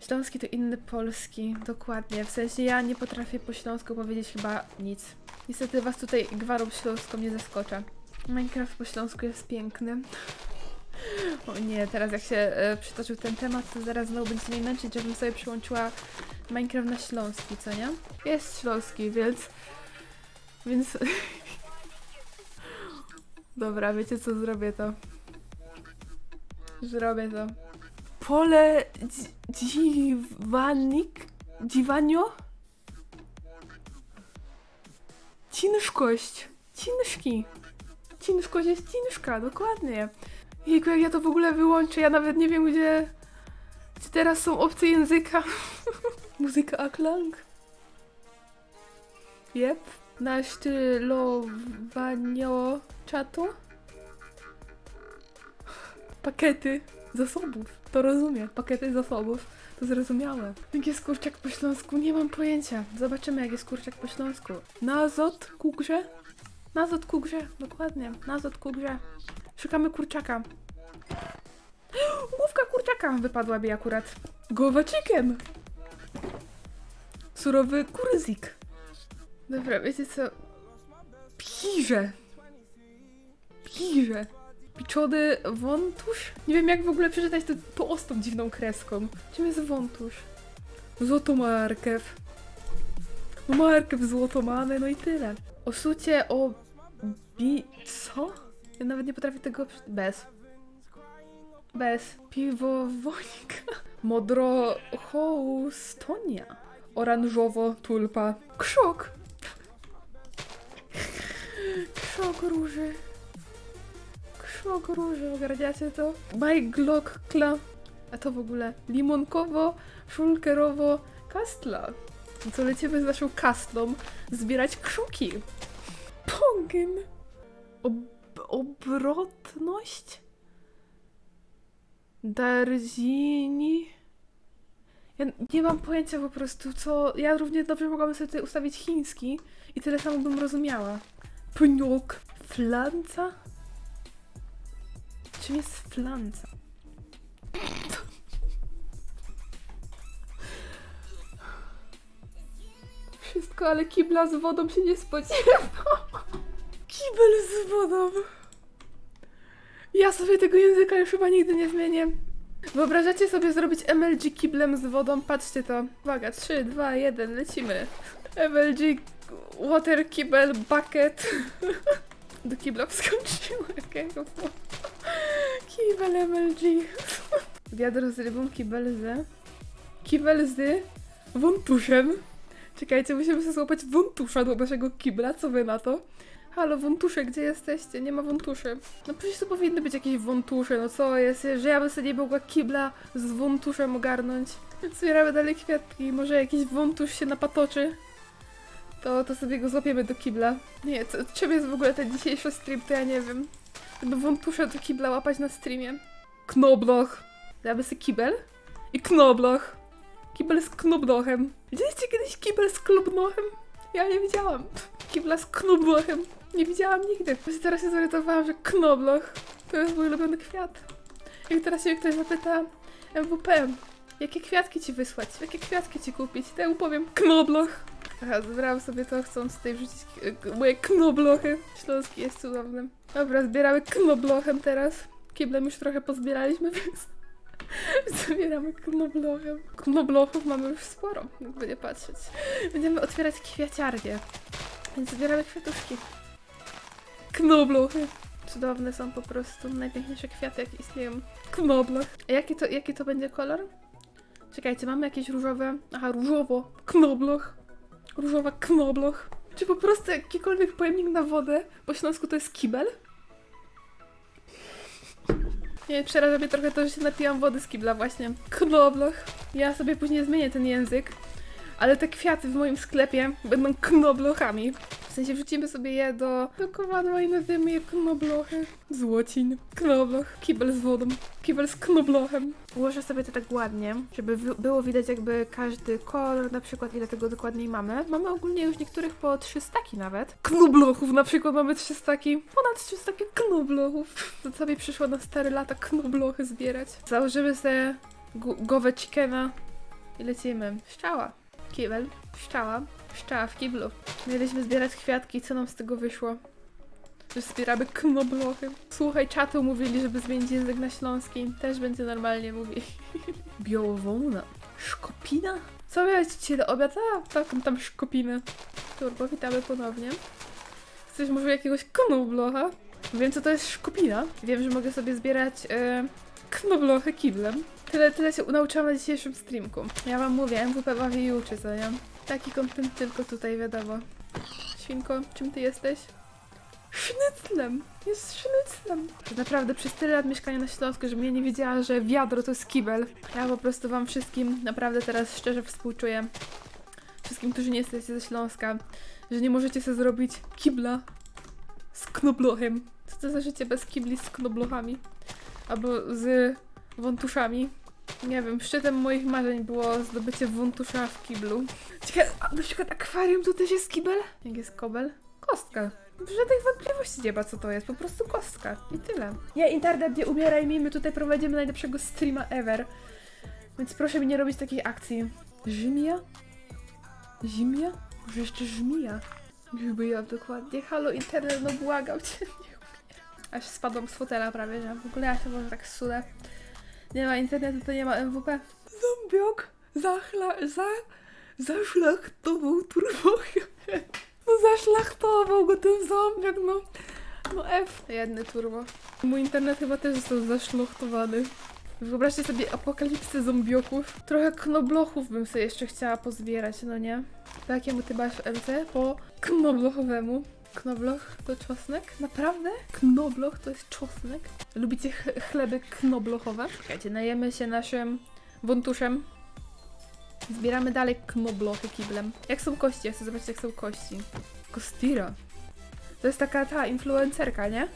Śląski to inny polski, dokładnie. W sensie ja nie potrafię po śląsku powiedzieć chyba nic. Niestety was tutaj gwarą śląską nie zaskoczę. Minecraft po śląsku jest piękny. O nie, teraz jak się e, przytoczył ten temat, to zaraz znowu będziecie mnie męczyć, żebym sobie przyłączyła Minecraft na śląski, co nie? Jest śląski, więc... Więc... Dobra, wiecie co, zrobię to. Zrobię to. Pole dzi- dziwanik? Dziwanio? Ciężkość. Ciężki. Ciężkość jest ciężka, dokładnie. Jejku, jak ja to w ogóle wyłączę, ja nawet nie wiem gdzie... Czy teraz są opcje języka? Muzyka aklang? Jep. Na stylowanie czatu? Pakiety zasobów. To rozumiem. Pakiety zasobów. To zrozumiałe. Jak jest kurczak po śląsku? Nie mam pojęcia. Zobaczymy, jak jest kurczak po śląsku. Nazot ku grze? Nazot ku grze. Dokładnie. Nazot ku grze. Szukamy kurczaka. Główka kurczaka wypadła mi akurat. Głowa chicken. Surowy kurzik. Dobra, wiecie co? Pirze. Pirze. Piczony wątusz? Nie wiem jak w ogóle przeczytać to, to dziwną kreską. Czym jest wątusz? No markew złotomany, no i tyle. Osucie o... Bi... Co? Ja nawet nie potrafię tego... Bez. Bez. Piwowonik. Modrochoustonia. Oranżowo tulpa. Krzok. Krzok róży. Krzok róży, ogarniacie to? Glock Kla. A to w ogóle limonkowo, szulkerowo, kastla. No Co lecimy z naszą kastlą zbierać krzuki. Pongin. Ob obrotność? Darzini? Ja nie mam pojęcia po prostu, co... Ja równie dobrze mogłabym sobie tutaj ustawić chiński i tyle samo bym rozumiała. Pniuk. Flanca? Czym jest flanca? Wszystko, ale kibla z wodą się nie spodziewa. Kibel z wodą. Ja sobie tego języka już chyba nigdy nie zmienię. Wyobrażacie sobie zrobić MLG kiblem z wodą? Patrzcie to. Uwaga, 3, 2, 1, lecimy. MLG water kibel bucket. Do kibla wskoczyła jakiego. Kibel MLG. Wiadro z rybą, kibel z... Kibel z. Czekajcie, musimy sobie złapać wątusza do naszego kibla. Co wy na to? Halo, wątusze, gdzie jesteście? Nie ma wątuszy. No przecież to powinny być jakieś wątusze, no co jest, że ja bym sobie nie mogła kibla z wątuszem ogarnąć. Zbieramy dalej kwiatki, może jakiś wątusz się napatoczy. To, to sobie go złapiemy do kibla. Nie, co, czym jest w ogóle ten dzisiejszy stream, to ja nie wiem. Żeby wątusze do kibla łapać na streamie. Knobloch. Damy sobie kibel i knobloch. Kibel z knoblochem. Widzieliście kiedyś kibel z knobnochem? Ja nie widziałam. Kibla z knoblochem. Nie widziałam nigdy. Właśnie teraz się zorientowałam, że knobloch to jest mój ulubiony kwiat. Jak teraz się ktoś zapyta MWP, jakie kwiatki ci wysłać? Jakie kwiatki ci kupić? To ja mu powiem knobloch. Aha, zebrałam sobie to, chcąc tutaj wrzucić moje knoblochy. Śląski jest cudowny. Dobra, zbieramy knoblochem teraz. Kiblem już trochę pozbieraliśmy, więc zbieramy knoblochem. Knoblochów mamy już sporo, jakby nie patrzeć. Będziemy otwierać kwiaciarnię, więc zbieramy kwiatuszki. Knoblochy. Cudowne są po prostu, najpiękniejsze kwiaty, jakie istnieją. Knobloch. A jaki to, jaki to będzie kolor? Czekajcie, mamy jakieś różowe. Aha, różowo. Knobloch. Różowa knobloch. Czy po prostu jakikolwiek pojemnik na wodę po śląsku to jest kibel? Nie, przeraża mnie trochę to, że się napijam wody z kibla właśnie. Knobloch. Ja sobie później zmienię ten język, ale te kwiaty w moim sklepie będą knoblochami. W sensie wrzucimy sobie je do, do kowadła i nazwiemy je knoblochy. Złocin. Knobloch. Kibel z wodą. Kibel z knoblochem. Ułożę sobie to tak ładnie, żeby było widać jakby każdy kolor, na przykład ile tego dokładniej mamy. Mamy ogólnie już niektórych po 300 nawet. Knoblochów na przykład mamy 300. Ponad 300 knoblochów. To co mi przyszło na stare lata knoblochy zbierać. Założymy sobie głowę chickena I lecimy. Szczała. Kibel. Szczała. Szczała w kiblu. Mieliśmy zbierać kwiatki, co nam z tego wyszło? Że zbieramy knoblochy. Słuchaj, czatu mówili, żeby zmienić język na śląski. Też będzie normalnie mówić. Białowołna. Szkopina? Co miałeś dzisiaj do obiad? A, taką tam szkopinę. Turbo, witamy ponownie. Chcesz może jakiegoś knoblocha? Wiem, co to jest szkopina. Wiem, że mogę sobie zbierać e, knoblochy kiblem. Tyle, tyle się nauczyłam na dzisiejszym streamku. Ja wam mówię, MWP bawi i uczy, co nie? Taki kontent tylko tutaj, wiadomo. Świnko, czym ty jesteś? Sznyclem! Jest sznyclem! Naprawdę przez tyle lat mieszkania na Śląsku, żebym ja nie wiedziała, że wiadro to jest kibel. Ja po prostu wam wszystkim naprawdę teraz szczerze współczuję. Wszystkim, którzy nie jesteście ze Śląska, że nie możecie sobie zrobić kibla z knoblochem. Co to za życie bez kibli z knoblochami? Albo z wątuszami. Nie wiem, szczytem moich marzeń było zdobycie wątusza w kiblu. Ciekawe, a na przykład akwarium to też jest kibel? Jak jest kobel? Kostka. Żadnych wątpliwości nie ma, co to jest, po prostu kostka. I tyle. Nie, internet, nie umieraj mi, my tutaj prowadzimy najlepszego streama ever. Więc proszę mi nie robić takiej akcji. Żmija? Zimia? Może jeszcze żmija? Żmija, dokładnie. Halo, internet, no błagam cię. Aż spadłam z fotela prawie, że w ogóle ja się może tak sudę. Nie ma internetu, to nie ma MWP. Zombiok zachla... za... zaszlachtował turbochę. No zaszlachtował go ten zombiak, no. No F. Jedny turbo. Mój internet chyba też został zaszlachtowany. Wyobraźcie sobie apokalipsę zombioków. Trochę knoblochów bym sobie jeszcze chciała pozbierać, no nie? Po jakiemu ty masz MC? Po knoblochowemu. Knobloch to czosnek? Naprawdę? Knobloch to jest czosnek? Lubicie ch- chleby knoblochowe? Czekajcie, najemy się naszym wątuszem. Zbieramy dalej knoblochy kiblem. Jak są kości? Ja chcę zobaczyć jak są kości. Kostira. To jest taka ta influencerka, nie?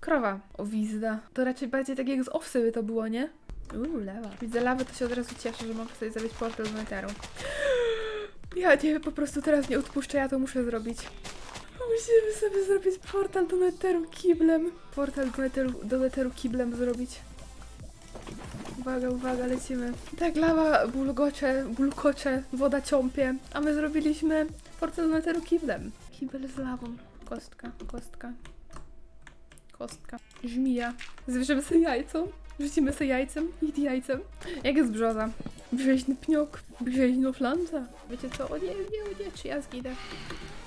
Krowa. O, wizda. To raczej bardziej tak jak z owsy by to było, nie? Uuu, lewa. Widzę lawę, to się od razu cieszę, że mogę sobie zrobić portal do neteru. Ja nie, po prostu teraz nie odpuszczę, ja to muszę zrobić. Musimy sobie zrobić portal do neteru kiblem. Portal do neteru, do neteru kiblem zrobić. Uwaga, uwaga, lecimy. Tak, lawa bulgocze, bulkocze, woda ciąpie, a my zrobiliśmy portal do neteru kiblem. Kibel z lawą. Kostka, kostka. Kostka. Żmija. Zwierzymy sobie jajco. Rzucimy sobie jajcem i jajcem. Jak jest brzoza? Brzeźny pniok, brzeźno flanca. Wiecie co? O nie, nie, o nie, czy ja zginę?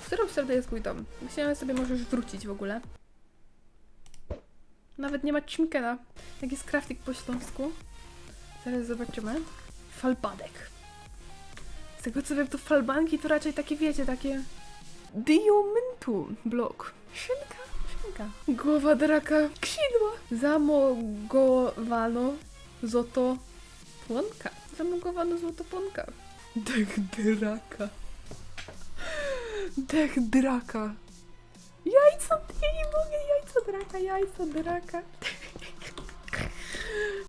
Którą stronę jest mój dom? Chciałem sobie możesz wrócić w ogóle. Nawet nie ma cimkena. Jak jest crafting po śląsku? Zaraz zobaczymy. Falbadek. Z tego co wiem, to falbanki to raczej takie, wiecie, takie... Diamentu blok. Szynka, szynka. Głowa draka, ksidła. Zamogowano złoto płonka. Zamogowano złoto płonka. Dech draka. Dech draka. Jajco, ja nie mogę, jajco draka, jajco draka.